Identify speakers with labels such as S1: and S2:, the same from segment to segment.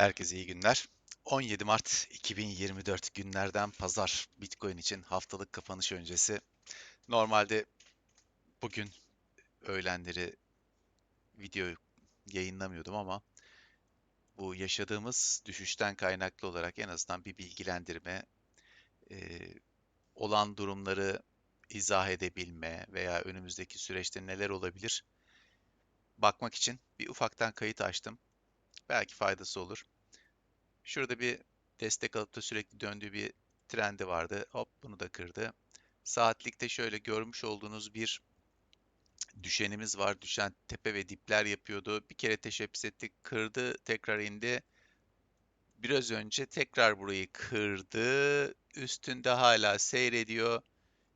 S1: Herkese iyi günler. 17 Mart 2024 günlerden pazar Bitcoin için haftalık kapanış öncesi. Normalde bugün öğlenleri video yayınlamıyordum ama bu yaşadığımız düşüşten kaynaklı olarak en azından bir bilgilendirme, e, olan durumları izah edebilme veya önümüzdeki süreçte neler olabilir bakmak için bir ufaktan kayıt açtım. Belki faydası olur. Şurada bir destek alıp da sürekli döndüğü bir trendi vardı. Hop bunu da kırdı. Saatlikte şöyle görmüş olduğunuz bir düşenimiz var. Düşen tepe ve dipler yapıyordu. Bir kere teşebbüs ettik. Kırdı. Tekrar indi. Biraz önce tekrar burayı kırdı. Üstünde hala seyrediyor.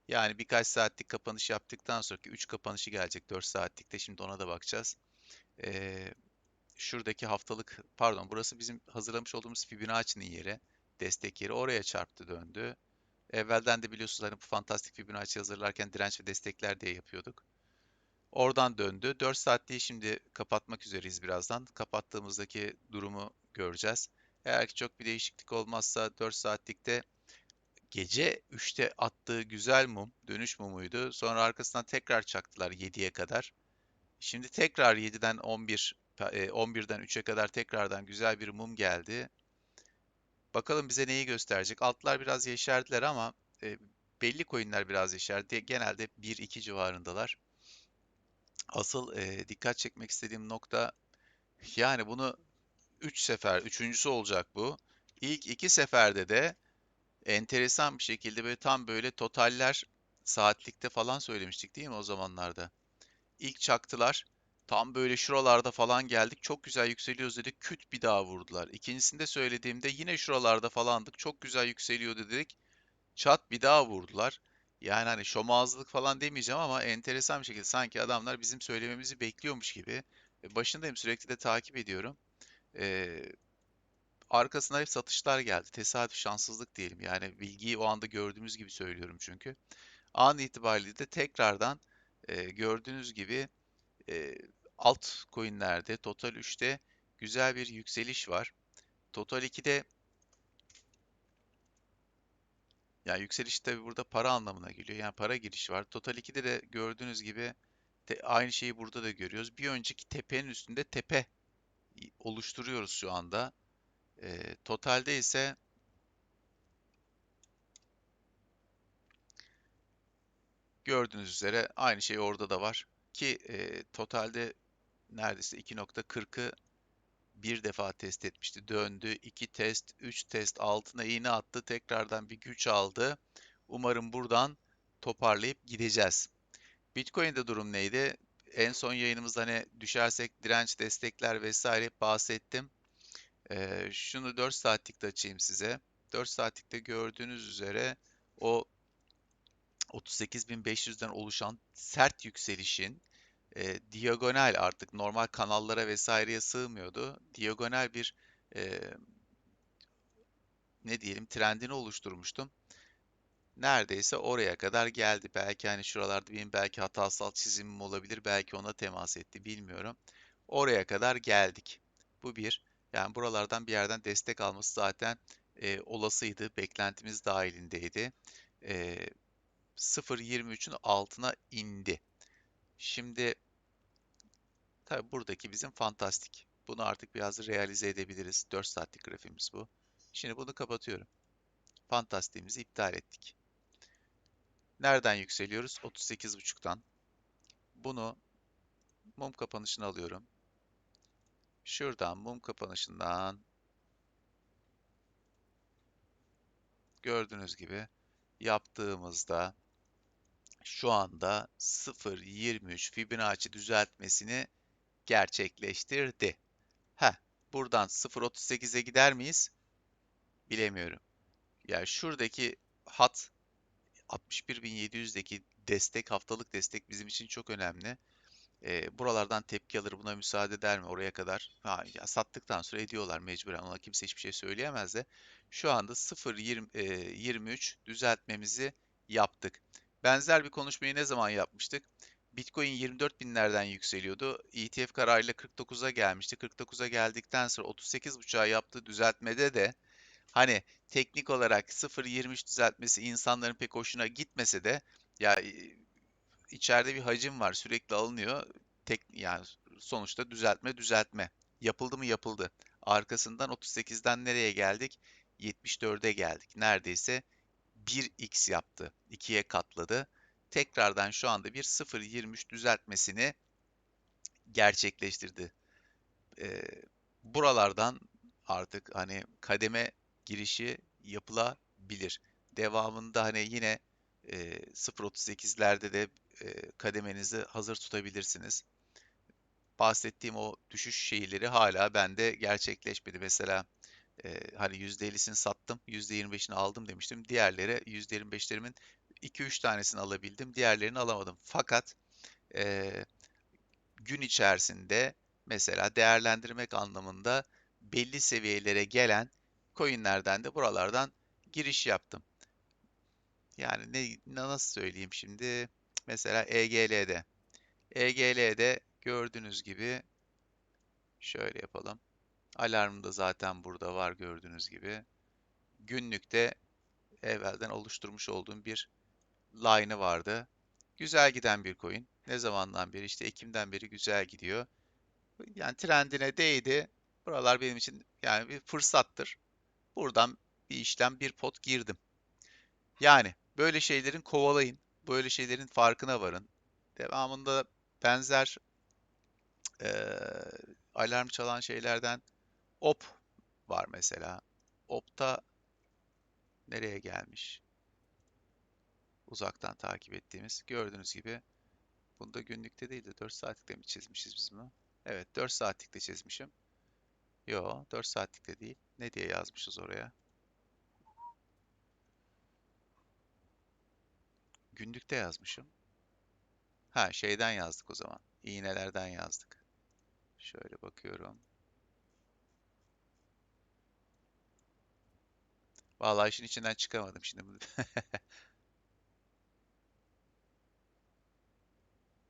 S1: Yani birkaç saatlik kapanış yaptıktan sonraki 3 kapanışı gelecek 4 saatlikte. Şimdi ona da bakacağız. Ee, şuradaki haftalık pardon burası bizim hazırlamış olduğumuz Fibonacci'nin yeri. Destek yeri. Oraya çarptı döndü. Evvelden de biliyorsunuz hani bu fantastik Fibonacci hazırlarken direnç ve destekler diye yapıyorduk. Oradan döndü. 4 saatliği şimdi kapatmak üzereyiz birazdan. Kapattığımızdaki durumu göreceğiz. Eğer ki çok bir değişiklik olmazsa 4 saatlikte gece 3'te attığı güzel mum, dönüş mumuydu. Sonra arkasından tekrar çaktılar 7'ye kadar. Şimdi tekrar 7'den 11 11'den 3'e kadar tekrardan güzel bir mum geldi. Bakalım bize neyi gösterecek. Altlar biraz yeşerdiler ama e, belli coinler biraz yeşerdi. Genelde 1-2 civarındalar. Asıl e, dikkat çekmek istediğim nokta yani bunu 3 sefer, üçüncüsü olacak bu. İlk iki seferde de enteresan bir şekilde böyle tam böyle totaller saatlikte falan söylemiştik değil mi o zamanlarda? İlk çaktılar. Tam böyle şuralarda falan geldik. Çok güzel yükseliyoruz dedik. Küt bir daha vurdular. İkincisinde söylediğimde yine şuralarda falandık. Çok güzel yükseliyor dedik. Çat bir daha vurdular. Yani hani şomazlık falan demeyeceğim ama enteresan bir şekilde sanki adamlar bizim söylememizi bekliyormuş gibi. E, başındayım sürekli de takip ediyorum. Ee, arkasına hep satışlar geldi. Tesadüf, şanssızlık diyelim. Yani bilgiyi o anda gördüğümüz gibi söylüyorum çünkü. An itibariyle de tekrardan e, gördüğünüz gibi e, alt coinlerde Total 3'te güzel bir yükseliş var. Total 2'de yani yükseliş tabi burada para anlamına geliyor. Yani para girişi var. Total 2'de de gördüğünüz gibi te, aynı şeyi burada da görüyoruz. Bir önceki tepenin üstünde tepe oluşturuyoruz şu anda. E, totalde ise gördüğünüz üzere aynı şey orada da var. Ki e, totalde neredeyse 2.40'ı bir defa test etmişti. Döndü. 2 test, 3 test altına iğne attı. Tekrardan bir güç aldı. Umarım buradan toparlayıp gideceğiz. Bitcoin'de durum neydi? En son yayınımızda hani düşersek direnç, destekler vesaire bahsettim. Ee, şunu 4 saatlikte açayım size. 4 saatlikte gördüğünüz üzere o 38.500'den oluşan sert yükselişin e, diagonal artık normal kanallara vesaireye sığmıyordu. Diagonal bir e, ne diyelim trendini oluşturmuştum. Neredeyse oraya kadar geldi. Belki hani şuralarda benim belki hatasal çizimim olabilir. Belki ona temas etti bilmiyorum. Oraya kadar geldik. Bu bir. Yani buralardan bir yerden destek alması zaten e, olasıydı. Beklentimiz dahilindeydi. E, 0.23'ün altına indi. Şimdi tabi buradaki bizim fantastik. Bunu artık biraz realize edebiliriz. 4 saatlik grafiğimiz bu. Şimdi bunu kapatıyorum. Fantastiğimizi iptal ettik. Nereden yükseliyoruz? 38.5'tan. Bunu mum kapanışına alıyorum. Şuradan mum kapanışından gördüğünüz gibi yaptığımızda şu anda 0.23 Fibonacci düzeltmesini gerçekleştirdi. Ha, buradan 0.38'e gider miyiz? Bilemiyorum. Yani şuradaki hat 61.700'deki destek, haftalık destek bizim için çok önemli. E, buralardan tepki alır, buna müsaade eder mi oraya kadar? Ha, ya sattıktan sonra ediyorlar mecburen. Ona kimse hiçbir şey söyleyemez de. Şu anda 0.23 düzeltmemizi yaptık. Benzer bir konuşmayı ne zaman yapmıştık? Bitcoin 24 binlerden yükseliyordu. ETF kararıyla 49'a gelmişti. 49'a geldikten sonra 38.5'a yaptığı düzeltmede de hani teknik olarak 0.23 düzeltmesi insanların pek hoşuna gitmese de ya e, içeride bir hacim var sürekli alınıyor. Tek yani sonuçta düzeltme düzeltme. Yapıldı mı yapıldı. Arkasından 38'den nereye geldik? 74'e geldik. Neredeyse 1x yaptı. 2'ye katladı. Tekrardan şu anda bir 0.23 düzeltmesini gerçekleştirdi. Ee, buralardan artık hani kademe girişi yapılabilir. Devamında hani yine e, 0.38'lerde de e, kademenizi hazır tutabilirsiniz. Bahsettiğim o düşüş şeyleri hala bende gerçekleşmedi. Mesela e, hani %50'sini sattım, %25'ini aldım demiştim. Diğerleri %25'lerimin 2-3 tanesini alabildim, diğerlerini alamadım. Fakat e, gün içerisinde mesela değerlendirmek anlamında belli seviyelere gelen coinlerden de buralardan giriş yaptım. Yani ne nasıl söyleyeyim şimdi? Mesela EGL'de. EGL'de gördüğünüz gibi şöyle yapalım. Alarm da zaten burada var gördüğünüz gibi. Günlükte evvelden oluşturmuş olduğum bir line'ı vardı. Güzel giden bir coin. Ne zamandan beri? işte Ekim'den beri güzel gidiyor. Yani trendine değdi. Buralar benim için yani bir fırsattır. Buradan bir işlem, bir pot girdim. Yani böyle şeylerin kovalayın. Böyle şeylerin farkına varın. Devamında benzer eee, alarm çalan şeylerden op var mesela. Op'ta nereye gelmiş? Uzaktan takip ettiğimiz. Gördüğünüz gibi bunda günlükte değil de 4 saatlikte mi çizmişiz biz bunu? Evet 4 saatlikte çizmişim. Yo 4 saatlikte değil. Ne diye yazmışız oraya? Günlükte yazmışım. Ha şeyden yazdık o zaman. İğnelerden yazdık. Şöyle bakıyorum. Vallahi işin içinden çıkamadım şimdi.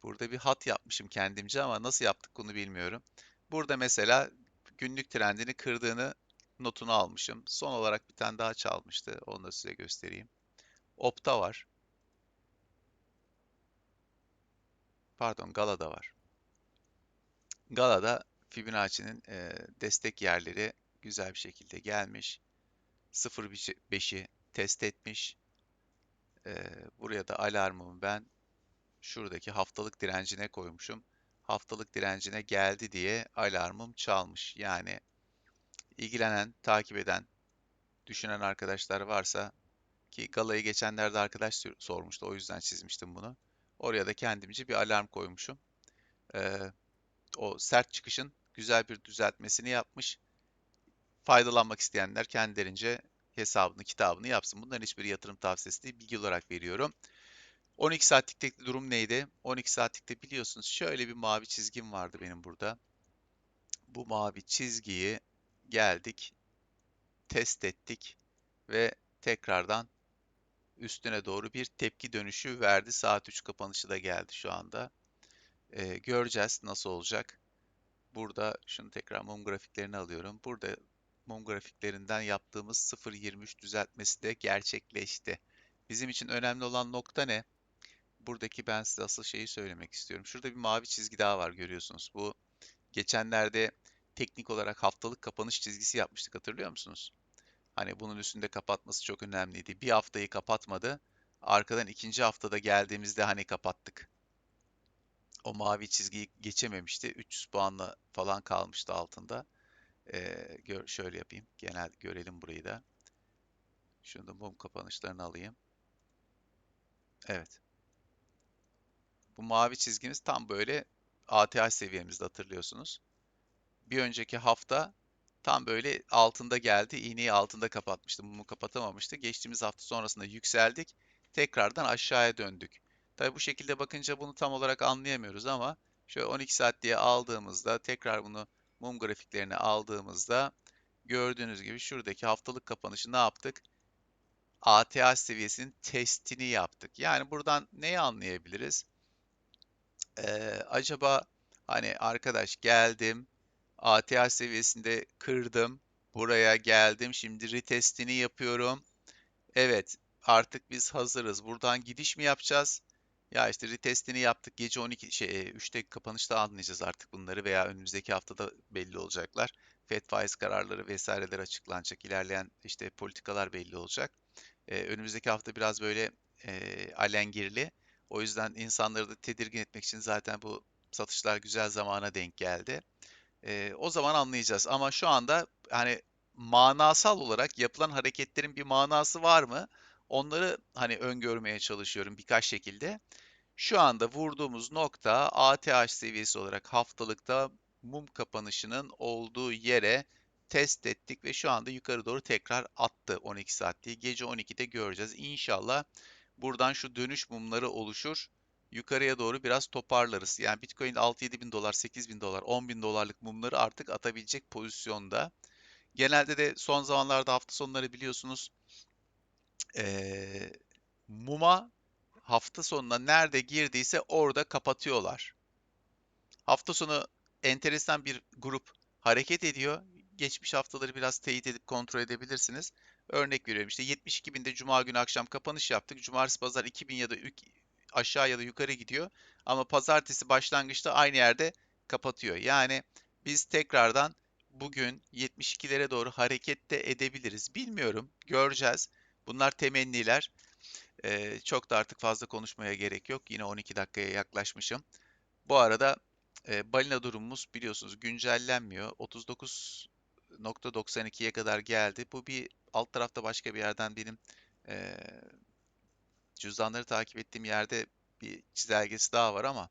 S1: Burada bir hat yapmışım kendimce ama nasıl yaptık bunu bilmiyorum. Burada mesela günlük trendini kırdığını notunu almışım. Son olarak bir tane daha çalmıştı. Onu da size göstereyim. Opta var. Pardon, Gala'da var. Gala'da Fibonacci'nin destek yerleri güzel bir şekilde gelmiş. 0.5'i test etmiş. E, buraya da alarmımı ben şuradaki haftalık direncine koymuşum. Haftalık direncine geldi diye alarmım çalmış. Yani ilgilenen, takip eden, düşünen arkadaşlar varsa ki Gala'yı geçenlerde arkadaş sormuştu. O yüzden çizmiştim bunu. Oraya da kendimce bir alarm koymuşum. Ee, o sert çıkışın güzel bir düzeltmesini yapmış. Faydalanmak isteyenler kendilerince hesabını, kitabını yapsın. Bunların hiçbir yatırım tavsiyesi değil, bilgi olarak veriyorum. 12 saatlikte durum neydi? 12 saatlikte biliyorsunuz şöyle bir mavi çizgim vardı benim burada. Bu mavi çizgiyi geldik, test ettik ve tekrardan üstüne doğru bir tepki dönüşü verdi. Saat 3 kapanışı da geldi şu anda. Ee, göreceğiz nasıl olacak. Burada şunu tekrar mum grafiklerini alıyorum. Burada mum grafiklerinden yaptığımız 0.23 düzeltmesi de gerçekleşti. Bizim için önemli olan nokta ne? Buradaki ben size asıl şeyi söylemek istiyorum. Şurada bir mavi çizgi daha var görüyorsunuz. Bu geçenlerde teknik olarak haftalık kapanış çizgisi yapmıştık hatırlıyor musunuz? Hani bunun üstünde kapatması çok önemliydi. Bir haftayı kapatmadı. Arkadan ikinci haftada geldiğimizde hani kapattık. O mavi çizgiyi geçememişti. 300 puanla falan kalmıştı altında. Ee, gör, şöyle yapayım. Genel görelim burayı da. Şunu da mum kapanışlarını alayım. Evet. Bu mavi çizgimiz tam böyle ATH seviyemizde hatırlıyorsunuz. Bir önceki hafta tam böyle altında geldi. İğneyi altında kapatmıştı. Mumu kapatamamıştı. Geçtiğimiz hafta sonrasında yükseldik. Tekrardan aşağıya döndük. Tabi bu şekilde bakınca bunu tam olarak anlayamıyoruz ama şöyle 12 saat diye aldığımızda tekrar bunu mum grafiklerine aldığımızda gördüğünüz gibi şuradaki haftalık kapanışı ne yaptık? ATH seviyesinin testini yaptık. Yani buradan neyi anlayabiliriz? Ee, acaba hani arkadaş geldim, ATH seviyesinde kırdım, buraya geldim, şimdi retestini yapıyorum. Evet, artık biz hazırız. Buradan gidiş mi yapacağız? Ya işte retestini yaptık. Gece 12 şey e, 3'te kapanışta anlayacağız artık bunları veya önümüzdeki haftada belli olacaklar. Fed faiz kararları vesaireler açıklanacak. İlerleyen işte politikalar belli olacak. Ee, önümüzdeki hafta biraz böyle e, alengirli. O yüzden insanları da tedirgin etmek için zaten bu satışlar güzel zamana denk geldi. Ee, o zaman anlayacağız. Ama şu anda hani manasal olarak yapılan hareketlerin bir manası var mı? Onları hani öngörmeye çalışıyorum birkaç şekilde. Şu anda vurduğumuz nokta ATH seviyesi olarak haftalıkta mum kapanışının olduğu yere test ettik ve şu anda yukarı doğru tekrar attı 12 saatliği. Gece 12'de göreceğiz. İnşallah buradan şu dönüş mumları oluşur. Yukarıya doğru biraz toparlarız. Yani Bitcoin 6-7 bin dolar, 8 bin dolar, 10 bin dolarlık mumları artık atabilecek pozisyonda. Genelde de son zamanlarda hafta sonları biliyorsunuz eee, muma hafta sonuna nerede girdiyse orada kapatıyorlar. Hafta sonu enteresan bir grup hareket ediyor. Geçmiş haftaları biraz teyit edip kontrol edebilirsiniz. Örnek veriyorum işte 72 binde Cuma günü akşam kapanış yaptık. Cumartesi pazar 2000 ya da aşağı ya da yukarı gidiyor. Ama pazartesi başlangıçta aynı yerde kapatıyor. Yani biz tekrardan bugün 72'lere doğru hareket de edebiliriz. Bilmiyorum, göreceğiz. Bunlar temenniler. Ee, çok da artık fazla konuşmaya gerek yok. Yine 12 dakikaya yaklaşmışım. Bu arada e, balina durumumuz biliyorsunuz güncellenmiyor. 39.92'ye kadar geldi. Bu bir alt tarafta başka bir yerden benim e, cüzdanları takip ettiğim yerde bir çizelgesi daha var ama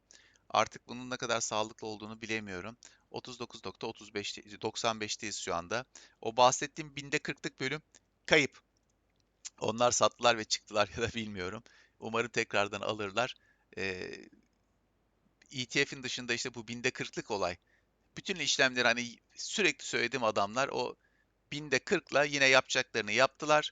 S1: artık bunun ne kadar sağlıklı olduğunu bilemiyorum. 39.35 95'teyiz şu anda. O bahsettiğim binde 40'lık bölüm kayıp. Onlar sattılar ve çıktılar ya da bilmiyorum. Umarım tekrardan alırlar. Ee, ETF'in dışında işte bu binde 40'lık olay. Bütün işlemleri hani sürekli söylediğim adamlar o binde 40'la yine yapacaklarını yaptılar.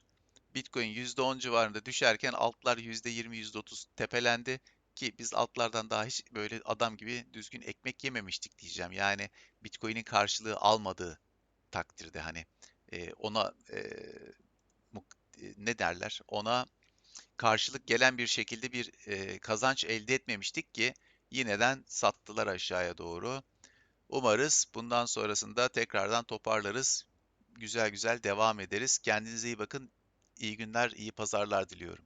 S1: Bitcoin %10 civarında düşerken altlar %20, %30 tepelendi. Ki biz altlardan daha hiç böyle adam gibi düzgün ekmek yememiştik diyeceğim. Yani Bitcoin'in karşılığı almadığı takdirde hani e, ona e, e, ne derler? Ona karşılık gelen bir şekilde bir e, kazanç elde etmemiştik ki yineden sattılar aşağıya doğru. Umarız bundan sonrasında tekrardan toparlarız. Güzel güzel devam ederiz. Kendinize iyi bakın. İyi günler, iyi pazarlar diliyorum.